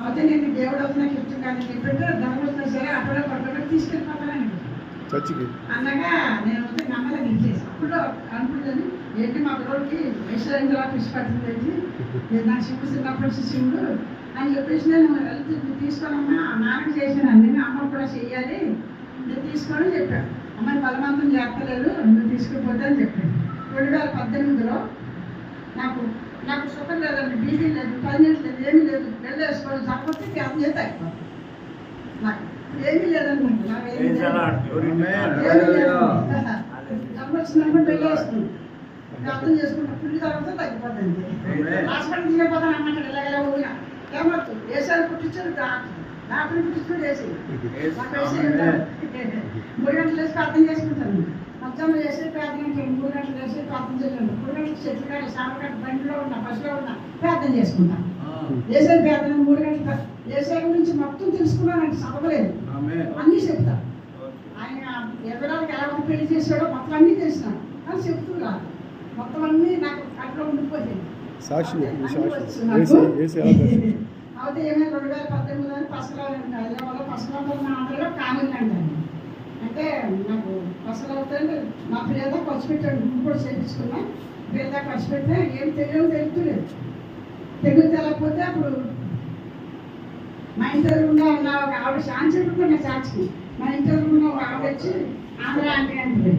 అయితే నేను దేవుడు అవుతున్నా చెప్తున్నాను చెప్పంటే ధనవస్తున్నా సరే అక్కడ పక్కన తీసుకెళ్ళిపోతానని. చర్చికి అన్నగా నేను వస్తే నమ్మలే నిలిచేసి అప్పుడు అనుకుంటాను ఏంటి మా పిల్లలకి ఐశ్వర్యంగా పిచ్చి పట్టింది నేను నాకు శివుడు చిన్నప్పుడు శివుడు అని చెప్పేసి నేను వెళ్తే తీసుకోనమ్మా నాన్నకి చేసిన అన్ని అమ్మ కూడా చెయ్యాలి నేను తీసుకొని చెప్పాను. అమ్మని బలవంతం చేస్తలేదు నువ్వు తీసుకుపోతే అని చెప్పాను. రెండు వేల పద్దెనిమిదిలో నాకు నాకు సుఖం లేదండి బీపీ లేదు పన్నీరు లేదు ఏమీ లేదు. వెళ్ళి వేసుకోవాలి జ్ఞాపం చేస్తే అయిపోతుంది నాకు ఏమీ నాకు ఏమీ అర్థం చేసుకుంటా పుల్లి తర్వాత తగ్గిపోతుంది హాస్పిటల్ తీసుకెళ్ళిపోతాను అన్నమాట ఇలాగలా ఊరిగా ఏమవుతుంది? వేసారు పుట్టించారు? డాక్టర్. పుట్టించారు వేసి నాకు వేసి మూడు గంటలు వేసి ప్రార్థన చేసుకుంటాను. మధ్యాహ్నం వేసి ప్రార్థన చేయండి. మూడు గంటలు వేసి ప్రార్థన చేయండి. మూడు గంటలు చెట్లు కాడ సామకాడ బండిలో ఉన్నా బస్సులో ఉన్నా ప్రార్థన చేసుకుంటాను వేసే ప్రార్థన మూడు గంటలు వేసే గురించి మొత్తం తెలుసుకున్నానంటే చదవలేదు. అన్నీ చెప్తా. ఆయన ఎదడానికి ఎలా పెళ్ళి చేసాడో మొత్తం అన్నీ తెలిసినాను కానీ చెప్తున్నా మొత్తం అన్నీ నాకు అట్లా ఉండిపోయింది? అయితే ఏమైనా రెండు వేల పద్దెనిమిది అని పసరాలండి హైదరాబాద్లో పసరాలు ఆంధ్రలో కామెంట్ అండి అంటే నాకు పసలు అవుతాయంటే మా ప్రియంగా ఖర్చు పెట్టాడు నువ్వు కూడా చేయించుకున్నా. ప్రియంగా ఖర్చు పెడితే ఏం తెలియదు తెలుపుతులేదు. తెలుగు తెలకపోతే అప్పుడు మా ఇంటర్ ఉన్న ఉన్న ఒక ఆవిడ శాంతి పెట్టుకున్న చాచికి మా ఇంటర్ ఉన్న ఒక ఆవిడ వచ్చి ఆంధ్ర ఆంటీ అంటే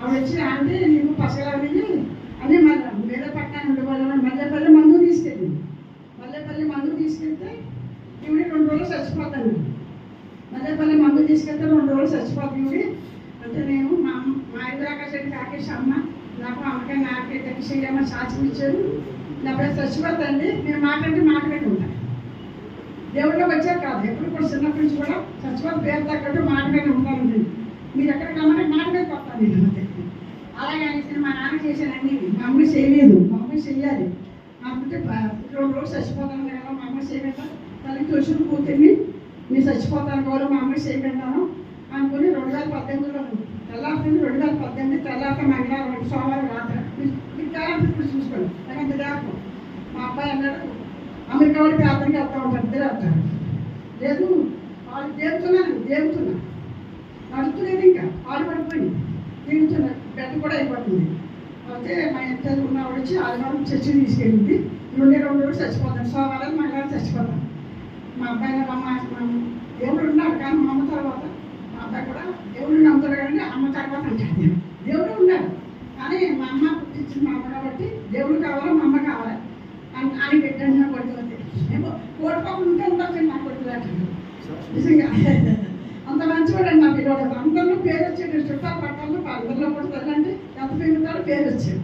ఆవిడ వచ్చి ఆంటీ నీకు పసలావి అని మన మీద పట్టాను ఉండేవాళ్ళం మల్లెపల్లి మందు తీసుకెళ్ళింది. మల్లెపల్లి మందు తీసుకెళ్తే ఇవి రెండు రోజులు చచ్చిపోతాను. అదే మల్లెపల్లి మందు తీసుకెళ్తే రెండు రోజులు చచ్చిపోతుంది అంటే నేను మా మా ఇంద్రాకాశ కాకేష్ అమ్మ నాకు అమ్మకే నాకే తెలిసేయమ్మ సాక్షి ఇచ్చారు. అప్పుడే చచ్చిపోతుంది. చచ్చిపోతాండి నేను మాట్లాడి మాట్లాడి ఉంటాను దేవుళ్ళకి వచ్చారు కాదు. ఎప్పుడు కూడా చిన్నప్పటి నుంచి కూడా చచ్చిపోతే పేరు తగ్గట్టు మాట్లాడి ఉంటాను నేను మీరు ఎక్కడికి రమ్మని మాట్లాడి మీద నేను అలాగే అనేసి మా నాన్న చేశాను మా అమ్మ చేయలేదు. మా అమ్మ చెయ్యాలి. అనుకుంటే రెండు రోజులు చచ్చిపోతాను కదా మా అమ్మ చేయలేదు? తల్లి చూసిన కూతుర్ని నేను చచ్చిపోతాను గౌరవ మా అమ్మ చేయగలిగాను అనుకుని రెండు వేల పద్దెనిమిదిలో తెల్లారుతుంది రెండు వేల పద్దెనిమిది తెల్లారితే మంగళవారం రెండు సోమవారం రాత్రి. మీ- మీకు తెల్లారి ఇప్పుడు చూసుకోండి. అంత దాకా మా అబ్బాయి అన్నాడు అమెరికా వాడి ప్రార్థనకి వెళ్తా ఉంటారు ఇద్దరు వెళ్తారు. లేదు వాళ్ళు దేవుతున్నాను దేవుతున్నా. నడుపుతులేదు ఇంకా ఆడు పడిపోయింది. దిగుతున్నా బెడ్ కూడా అయిపోతుంది. అయితే మా ఇంట్లో ఉన్నవాడు వచ్చి ఆదివారం చర్చి తీసుకెళ్ళింది. రెండు రెండు రోజులు చచ్చిపోతాను. సోమవారం మంగళవారం చచ్చిపోతాను. మా అబ్బాయి మా దేవుడు ఉన్నారు కానీ మా అమ్మ తర్వాత. మా అబ్బాయి కూడా దేవుడు నమ్ముతారు కానీ అమ్మ తర్వాత అంటాడు. నేను. దేవుడు ఉన్నారు కానీ మా అమ్మ పుట్టించిన మా అమ్మ కాబట్టి దేవుడు కావాలా మా అమ్మ కావాలి? అని అని పెట్టండి నా కొడుకు ఏమో కోడిపోకుండా ఉంటే ఉండొచ్చు నా కొడుకు నిజంగా. అంత మంచివాడు నా పిల్లవాడు అందరిలో పేరు వచ్చాడు చుట్టాలు పట్టాలు అందరిలో కూడా తల్లంటే ఎంత పెరుగుతాడో పేరు వచ్చాడు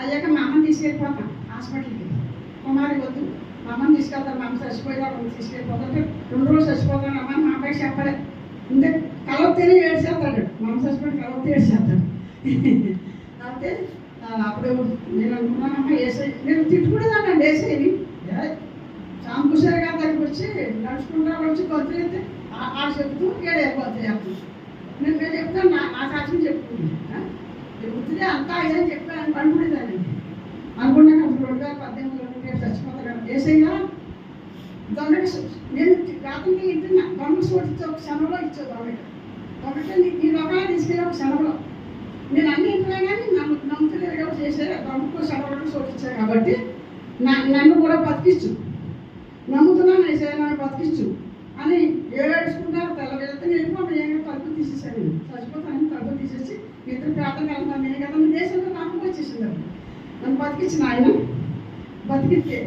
అయ్యాక మా అమ్మ తీసుకెళ్ళిపోతాం. హాస్పిటల్కి. కుమారి వద్దు. మా అమ్మని తీసుకెళ్తాను మా అమ్మ చచ్చిపోయినా అమ్మని రెండు రోజులు చచ్చిపోతాను అమ్మ మా అబ్బాయి చెప్పలే. ఇంతే కలవ తిని ఏడ్చేస్తాడు. మా అమ్మ చచ్చిపోయి కలవ ఏడ్చేస్తాడు. అయితే అప్పుడు నేను అనుకున్నానమ్మ వేసే నేను తిట్టుకునేదానండి వేసేది సాంకుశర్ గారి దగ్గరికి వచ్చి నడుచుకుంటా వచ్చి కొత్త అయితే ఆ చెప్తూ ఏడే కొత్త చెప్తూ నేను నేను చెప్తాను నా నా సాక్ష్యం చెప్పుకుంటాను చెప్తుంటే అంతా ఏం చెప్పాను అనుకునేదానండి అనుకున్నాక అప్పుడు రెండు వేల ఏసయ్యా గవర్నమెంట్ నేను రాత్రికి ఇంటున్నా దొంగకి సోటిచ్చే ఒక సెలవులో ఇచ్చావు గవర్నమెంట్ దొంగకి నీ నీ తీసుకెళ్ళి ఒక సెలవులో నేను అన్ని ఇంట్లో కానీ నన్ను నమ్ముతలేదు కాబట్టి చేశారు గవర్నమెంట్ క్షణంలో సోటిచ్చాను కాబట్టి నా నన్ను కూడా బతికించు నమ్ముతున్నాను ఏసే నన్ను బతికించు అని ఏడుచుకున్నారు తెల్ల వెళ్తే నేను కూడా ఏం తలుపు తీసేసాను చచ్చిపోతాను తలుపు తీసేసి ఇద్దరు ప్రార్థన వెళ్తాను నేను కదా దేశంలో నమ్మకం వచ్చేసింది నన్ను బతికించిన ఆయన బతికితే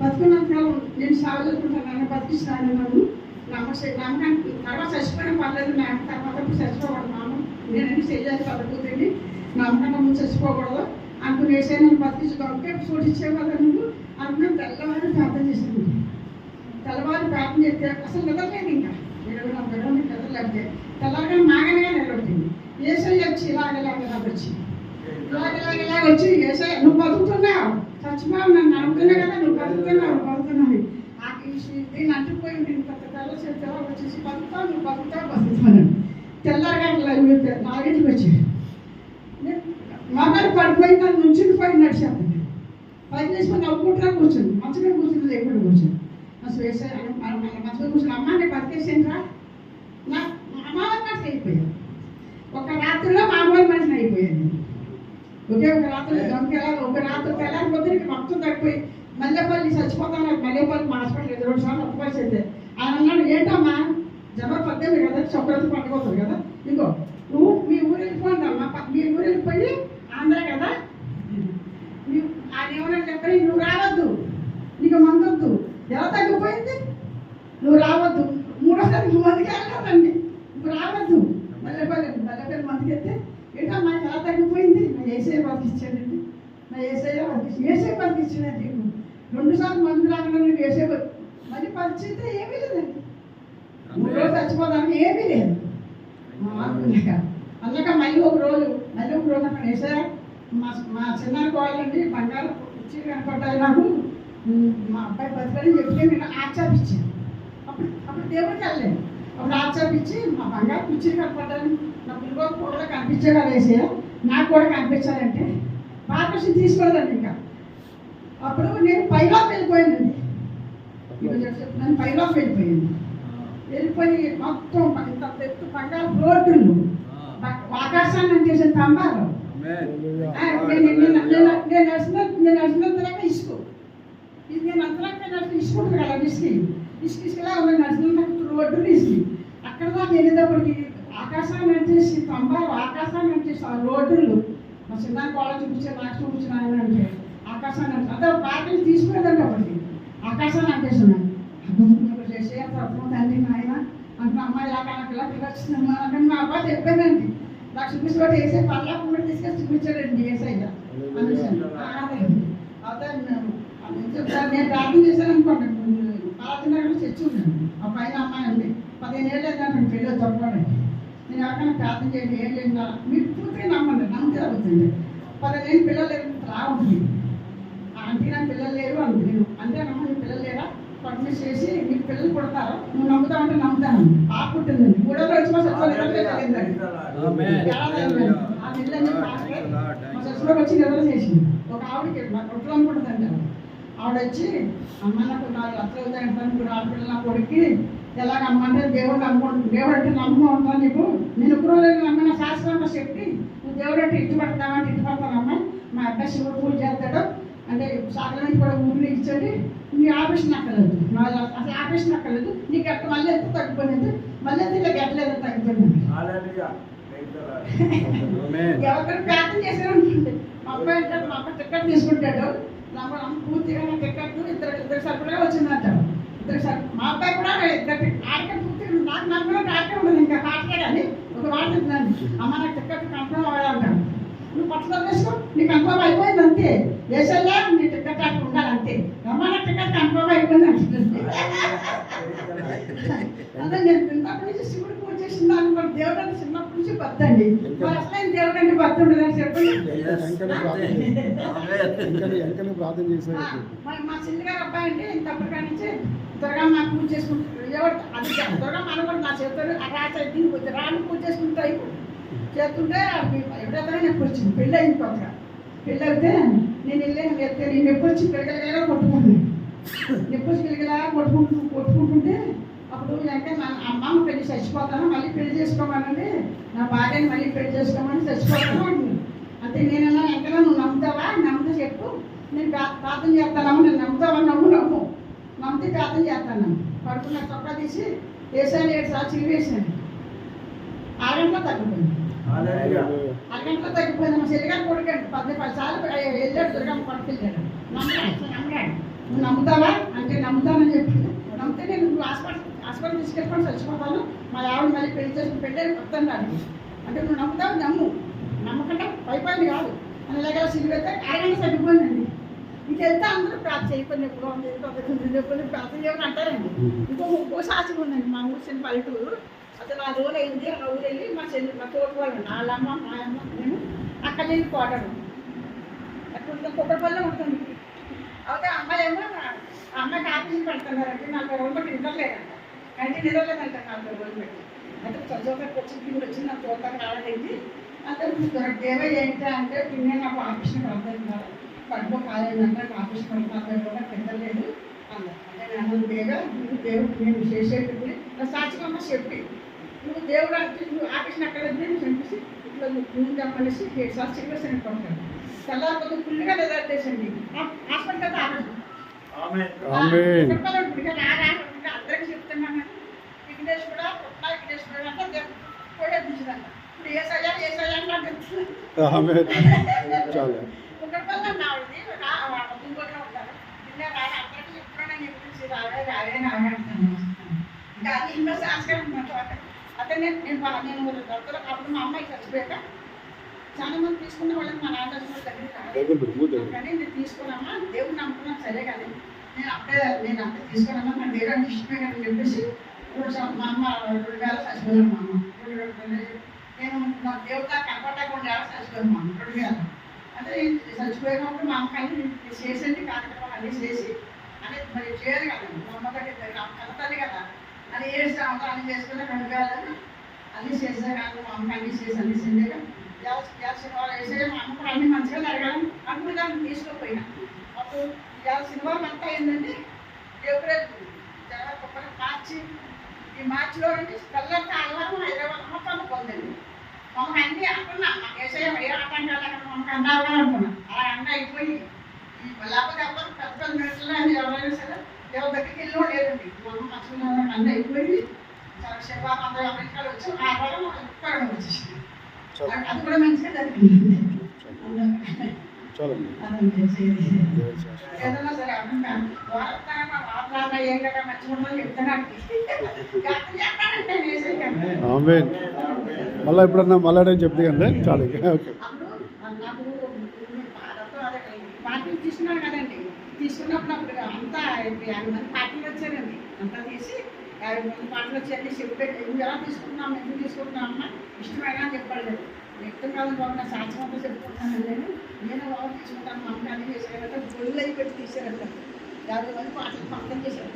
బతుకున్నంత కాలం నేను సేవ బతికిస్తాను నన్ను. బతికించిన ఆయన నమ్మకానికి తర్వాత చచ్చిపోయిన పర్లేదు. నా తర్వాత చచ్చిపోకూడదు నాన్న నేను అన్ని చేయాలి చదువుతుంది నమ్మకం ముందు చచ్చిపోకూడదు అనుకుని వేసే నన్ను బతికించుకోవాలి చోటు నువ్వు అనుకున్నాను. తెల్లవారు ప్రార్థన చేసింది తెల్లవారు ప్రార్థన చేస్తే అసలు నిద్రలేదు ఇంకా. ఇరవై నలభై నిద్రలేకపోతే తెల్లవారుగా మాగనగా నిలబడింది. ఏసై వచ్చి ఇలాగ ఇలాగ ఇలాగ వచ్చి. ఇలాగ ఇలాగ ఇలాగ వచ్చి ఏసై నువ్వు బతుకుతున్నావు. చచ్చిపోవు నన్ను నమ్ముతున్నా కదా నువ్వు బతుకుతున్నావు బతుకున్నావు నాకు నేను అంటుకుపోయి నేను కొత్త తెల్ల చేతి తెల్ల వచ్చేసి బతుకుతావు నువ్వు బతుకుతావు బతుకుతాను తెల్లగా నాలుగింటికి వచ్చి. మగాడు పడిపోయి తను నుంచిపోయి నడిచాను. పైకి లేచిపోయి నవ్వుకుంటున్నా కూర్చుంది. మంచిగా కూర్చుంది లేకుండా కూర్చుంది. అసలు వేసే మంచిగా కూర్చుని అమ్మ నేను బతికేసిండ్రా? నా అమ్మవారి మనిషి అయిపోయాను ఒక రాత్రిలో మామూలు మనిషిని అయిపోయాను. ఒకే ఒక రాత్రి దొంగకెళ్ళాలి ఒక రాత్రి తెల్లారి పొద్దునకి మొత్తం తగ్గిపోయి మల్లెపల్లి చచ్చిపోతాను మల్లెపల్లి మా హాస్పిటల్ ఎదురు రెండు సార్లు ఒక్కపల్లి అయితే ఆయన అన్నాడు ఏంటమ్మా? జనవరి పద్దెనిమిది కదా సంక్రాంతి పండుగ అవుతుంది కదా. ఇంకో నువ్వు మీ ఊరు వెళ్ళిపోండి అమ్మా. మీ ఊరు వెళ్ళిపోయి ఆంధ్ర కదా నీవు ఆయన ఏమన్నా చెప్పని నువ్వు రావద్దు నీకు మందొద్దు ఎలా తగ్గిపోయింది నువ్వు రావద్దు మూడోసారి నువ్వు మందికి వెళ్ళాలండి నువ్వు రావద్దు మల్లెపల్లి మల్లెపల్లి మందికి వెళ్తే ఏంటమ్మా ఎలా తగ్గిపోయింది నా ఏసఐ బతికిచ్చాడండి నా ఏసఐ బతికిచ్చి ఏసఐ బతికిచ్చాడండి నీకు రెండు సార్లు మంది రాకుండా నీకు ఏసఐ బతి- మరి పరిస్థితి ఏమీ లేదండి చచ్చిపోదాం ఏమీ లేదు. మా అన్నాక మళ్ళీ ఒక రోజు మళ్ళీ ఒక రోజు అక్కడ వేసారా మా మా చిన్న కోళ్ళండి బంగారు ఇచ్చి కనపడ్డాయి నాకు. మా అబ్బాయి బతికని చెప్తే నేను ఆచాపించాను అప్పుడు అప్పుడు దేవుడికి వెళ్ళలేదు. అప్పుడు ఆచాపించి మా బంగారు కుర్చీ కనపడ్డాను నా పిల్లలకు కూడా కనిపించే వేసే నాకు కూడా కనిపించాలంటే పార్టీషన్ తీసుకోలేదండి ఇంకా. అప్పుడు నేను పైలోకి వెళ్ళిపోయిందండి ఇప్పుడు చెప్తున్నాను పైలోకి వెళ్ళిపోయింది వెళ్ళిపోయి మొత్తం ఇంత ఎత్తు బంగారు రోడ్డులు. ఆకాశాన్ని చేసిన ఆ, నేను నేను- నడిచిన ఇసుకు. ఇది నేను అంతలాగా నడిచిన ఇసుకుంటుంది కదా ఇసుకి ఇసుక ఇసుకలా ఉంది నడిచినంత రోడ్డు ఇసుకి అక్కడ దాకా వెళ్ళేటప్పటికి ఆకాశాన్ని ఆకాశాన్ని అంటేసి ఆ రోడ్డులు. మా చిన్న కోళ్ళ చూపించే నాకు చూపించిన ఆయన అంటే ఆకాశాన్ని అంటే. అదే పార్టీని తీసుకునేదండి అప్పటికి ఆకాశాన్ని అంటేస్తున్నాను అప్పుడు చేసే ప్రభుత్వం తండ్రి నాయన అంటే అమ్మాయి ఇలా కనుక ఇలా పిల్లొచ్చిందమ్మా మా అబ్బాయి చెప్పానండి నాకు చూపించుకోవడం వేసే పళ్ళ కూడా తీసుకొని చూపించాడండి ఏసయ్య అవుతాను అదే నేను ప్రార్థన చేశాను అనుకోండి. పాలతినగర్ చర్చి ఉన్నాను. ఆ పైన అమ్మాయి అండి పదిహేను ఏళ్ళు ఏంటంటే పెళ్ళి తప్పండి నేను ఎవరికైనా ప్రార్థన చేయండి ఏం లేదు మీరు పూర్తిగా నమ్మండి నమ్మితే అవుతుంది. పదిహేను పిల్లలు లేరు రావుతుంది ఉంటుంది ఆంటీ నా పిల్లలు లేరు అంది నేను అంటే నమ్మ పిల్లలు లేరా? పర్మిషన్ చేసి నీకు పిల్లలు పుడతారు. నువ్వు నమ్ముతావు అంటే నమ్ముతాను. పాప పుట్టిందండి మూడో రోజు మా మా సస్సులోకి వచ్చి నిద్ర చేసింది ఒక ఆవిడకి మా కొట్లు అనుకుంటుందంట. ఆవిడ వచ్చి అమ్మ నాకు నాలుగు లక్షలు అవుతాయి అంటాను ఇప్పుడు ఆడపిల్ల నా కొడుక్కి ఎలాగ అమ్మంటే దేవుడు నమ్ముకుంటు దేవుడు అంటే నమ్మకం ఉంటాను నీకు? నేను ఒక రోజు నమ్మిన. శాస్త్రంలో చెప్పి నువ్వు దేవుడు అంటే ఇటు పడతావంటే ఇటు పడతానమ్మా మా అబ్బాయి శివుడు పూజ చేస్తాడు. అంటే సాగరానికి కూడా ఊరిని ఇచ్చండి నీ ఆపరేషన్ అక్కర్లేదు అసలు ఆపరేషన్ అక్కర్లేదు నీకు ఎక్క మళ్ళీ ఎంత తగ్గిపోయింది మళ్ళీ ఇలా గెట్టలేదు తగ్గిపోయింది. ఎవరికైనా ప్రార్థన చేశారు అనుకోండి మా అబ్బాయి అంటే మా అబ్బాయి టికెట్ తీసుకుంటాడు పూర్తిగా నా టికెట్ ఇద్దరు ఇద్దరు సరుకులుగా వచ్చిందంట. ఇద్దరు సరుకు మా అబ్బాయి కూడా ఇద్దరు ఆడికే పూర్తిగా నాకు నమ్మకం ఆడికే ఉండదు ఇంకా కాటకే కానీ ఒక చెప్తున్నాను. అమ్మ నాకు టికెట్ కన్ఫర్మ్ అవ్వాలంటాడు నువ్వు నీకు కన్ఫర్మ్ అయిపోయింది అంతే. దేశంలో నీ టికెట్ అక్కడ ఉండాలి అంతే. అమ్మ టికెట్ కన్ఫర్మ్ అయిపోయింది అంటుంది అదే నేను చిన్నప్పటి నుంచి శివుడు పూజ చేసిన మరి దేవుడు అంటే చిన్నప్పటి నుంచి భక్తి అండి. మరి అసలు దేవుడు అంటే భక్తి అని చెప్పండి. ప్రార్థన చేశారు మరి మా చిన్నగారు అబ్బాయి అంటే ఇంతప్పటి కాడి నుంచి త్వరగా దుర్గమ్మ పూజ చేసుకుంటారు. ఎవరు? అది త్వరగా మనం కూడా నా చేతులు ఆ రాత్రి దీనికి రాను పూజ చేసుకుంటాయి చేస్తుంటే ఎవరెవరైనా ఎప్పుడైతే వచ్చింది పెళ్ళి అయింది కొత్తగా పెళ్ళి అయితే నేను వెళ్ళాను వెళ్తే నేను ఎప్పుడు వచ్చి పిల్లగలగా కొట్టుకుంటున్నాను ఎప్పుడు పిల్లగలా కొట్టుకుంటు కొట్టుకుంటుంటే అప్పుడు వెంటనే నా అమ్మమ్మ పెళ్ళి చచ్చిపోతాను మళ్ళీ పెళ్ళి చేసుకోమనండి. నా భార్యని మళ్ళీ పెళ్ళి చేసుకోమని చచ్చిపోతాను అంటుంది. అంటే నేనన్నా ఎక్కడ నువ్వు నమ్ముతావా? నమ్మితే చెప్పు. నేను ప్రార్థన చేస్తానమ్మ నేను నమ్ముతావా? నమ్ము నమ్ము. నమ్మితే ప్రార్థన చేస్తాను పడుకున్న చొక్కా తీసి వేసాను ఏడు సార్లు చిరి వేసాను తగ్గిపోయింది. అక్కడ తగ్గిపోయింది మా చెల్లిగారు కొడుకండి పది పది సార్లు వెళ్ళాడు దుర్గమ్మ పట్టుకెళ్ళాడు నమ్మాడు నువ్వు నమ్ముతావా అంటే నమ్ముతానని చెప్పింది నమ్మితే నేను నువ్వు హాస్పిటల్ హాస్పిటల్ తీసుకెళ్ళి చచ్చిపోతాను మా ఆవిడ మళ్ళీ పెళ్ళి చేసుకుని పెట్టారు వస్తాను అంటే నువ్వు నమ్ముతావు నమ్ము నమ్మకుండా పైపోయింది కాదు అని ఇలాగ సిలివైతే అరగంట తగ్గిపోయిందండి ఇంక వెళ్తే అందరూ ప్రార్థన చేయకుండా ఎప్పుడు ఉంది ఎప్పుడు ప్రార్థన చేయకుండా అంటారండి ఇంకో ఇంకో సాక్షి ఉందండి మా ఊరు చిన్న పల్లెటూరు అసలు ఆ రోజు అయింది ఆ ఊరు వెళ్ళి మా చెల్లి మా తోటి వాళ్ళు వాళ్ళమ్మ మా అమ్మ నేను అక్కడ వెళ్ళి కోటడు అక్కడ ఉంటుంది. కుక్కపల్లి ఉంటుంది అయితే అమ్మాయి ఏమో ఆ అమ్మాయికి ఆఫీస్ పెడుతున్నారంటే నలభై రోజులు నిద్రలేదంట అయితే నిద్రలేదంట నలభై రోజులు పెట్టి అంటే చదువుతానికి వచ్చి కింద వచ్చి నాకు చూడటానికి రావడానికి అంటే దేవ ఏంటి? అంటే పిన్నే నాకు ఆఫీస్కి వెళ్తాను కడుపు కాలేదంటే నాకు ఆఫీస్ పెడతాను కూడా తినలేదు అలా. అంటే నేను దేవా, నువ్వు దేవుడు నేను చేసేటప్పుడు నా సాక్షిగా చెప్పి నువ్వు దేవుడు అంటే నువ్వు ఆఫీస్ని అక్కడ నేను చంపేసి ఇట్లా నువ్వు చెప్పనేసి సాక్షిగా చనిపోతాను తెల్లారిపోతే ఫుల్గా నిద్రట్టేసండి హాస్పిటల్ ఆమెన్. ఆమేన్. అందరికి చెప్తున్నాను విఘ్నేష్ కూడా పుట్టిన విఘ్నేష్ కూడా అంటే కూడా తీసిరంట. ఇప్పుడు ఏ సజా ఏ సజా అంటే ఆమె చాలా. కుక్కడపల్లి నావిది ఇంకోట్లో ఉంటారు. నిన్న రాని అందరికీ చెప్తున్నాను. చెప్పేసి రావే రావే రావే అంటాను ఇంకా అది ఇంకా శాస్త్రం అనమాట అదే నేను నేను దత్తలో అప్పుడు మా అమ్మాయి చచ్చిపోయాక చాలా మంది తీసుకున్న వాళ్ళకి మా నాన్న. కానీ నేను తీసుకున్నామా? దేవుడు నమ్ముకున్నాను సరే కానీ నేను అప్పుడే నేను అప్పుడే తీసుకున్నామా? నాకు దేవుడు ఇష్టమే కానీ చెప్పేసి మా అమ్మ రెండు వేల చచ్చిపోయాను మా అమ్మ. నేను నా దేవుడు నాకు కనపడకుండా రెండు వేల చచ్చిపోయాను మా అమ్మ. రెండు వేల. అంటే నేను చచ్చిపోయినప్పుడు మా అమ్మ కానీ చేసేది కార్యక్రమాలు అన్నీ చేసి అనేది మరి చేయాలి కదా. మా అమ్మ దగ్గర కదా. అది ఏడు సంవత్సరాలు చేసుకుంటే చేసుకుని రెండు వేలని అన్ని చేసే కానీ మా అమ్మ అన్ని చేసి అన్ని చేసాక సినిమాలు వేసే మా అమ్మ కూడా అన్ని మంచిగా జరగాలని అనుకుని తీసుకుపోయినా. అప్పుడు గ్యాస్ సినిమా అంతా ఏంటంటే ఏప్రిల్ జనవరి ఒకటి మార్చి ఈ మార్చిలో నుండి తెల్లంతా ఆదివారం హైదరాబాద్ మొత్తం పొందండి మమ్మల్ని అన్ని అనుకున్నా. మాకు వేసే ఏ ఆటంకాలు అక్కడ మమ్మల్ని అన్నారు అనుకున్నాం. అలా అన్న అయిపోయి లేకపోతే ఎవరు పెద్ద పెద్ద మినిట్లు అని ఎవరైనా సరే ఎవరి దగ్గరికి వెళ్ళి లేదండి. మా అమ్మ మంచిగా అన్నీ అయిపోయి చాలా అందరూ అమెరికాలో వచ్చి ఆ ఇక్కడ అది కూడా మంచిగా జరిగింది. ఏదైనా సరే మంచిగా మళ్ళీ ఎప్పుడన్నా మళ్ళీ చెప్తే కదా చాలు. ఓకే అప్పుడు నాకు పాటతో అదే పార్టీలు తీసుకున్నాను కదండి. తీసుకున్నప్పుడు అప్పుడు అంతా యాభై మంది పార్టీలు వచ్చారండి అంతా తీసి యాభై మంది పాటలు వచ్చి అన్ని చెప్పి నువ్వు ఎలా తీసుకుంటున్నాం ఎందుకు తీసుకుంటున్నాం అమ్మ ఇష్టమైనా? అని చెప్పాడు వ్యక్తం కాదు బాబు నా సాక్ష్యం అంతా చెప్పుకుంటున్నాను నేను నేను బాబు తీసుకుంటాను. మా అమ్మ అన్ని చేశారంటే గొల్లు అయి పెట్టి తీసారంట యాభై మంది పాటలు పక్కన చేశారు.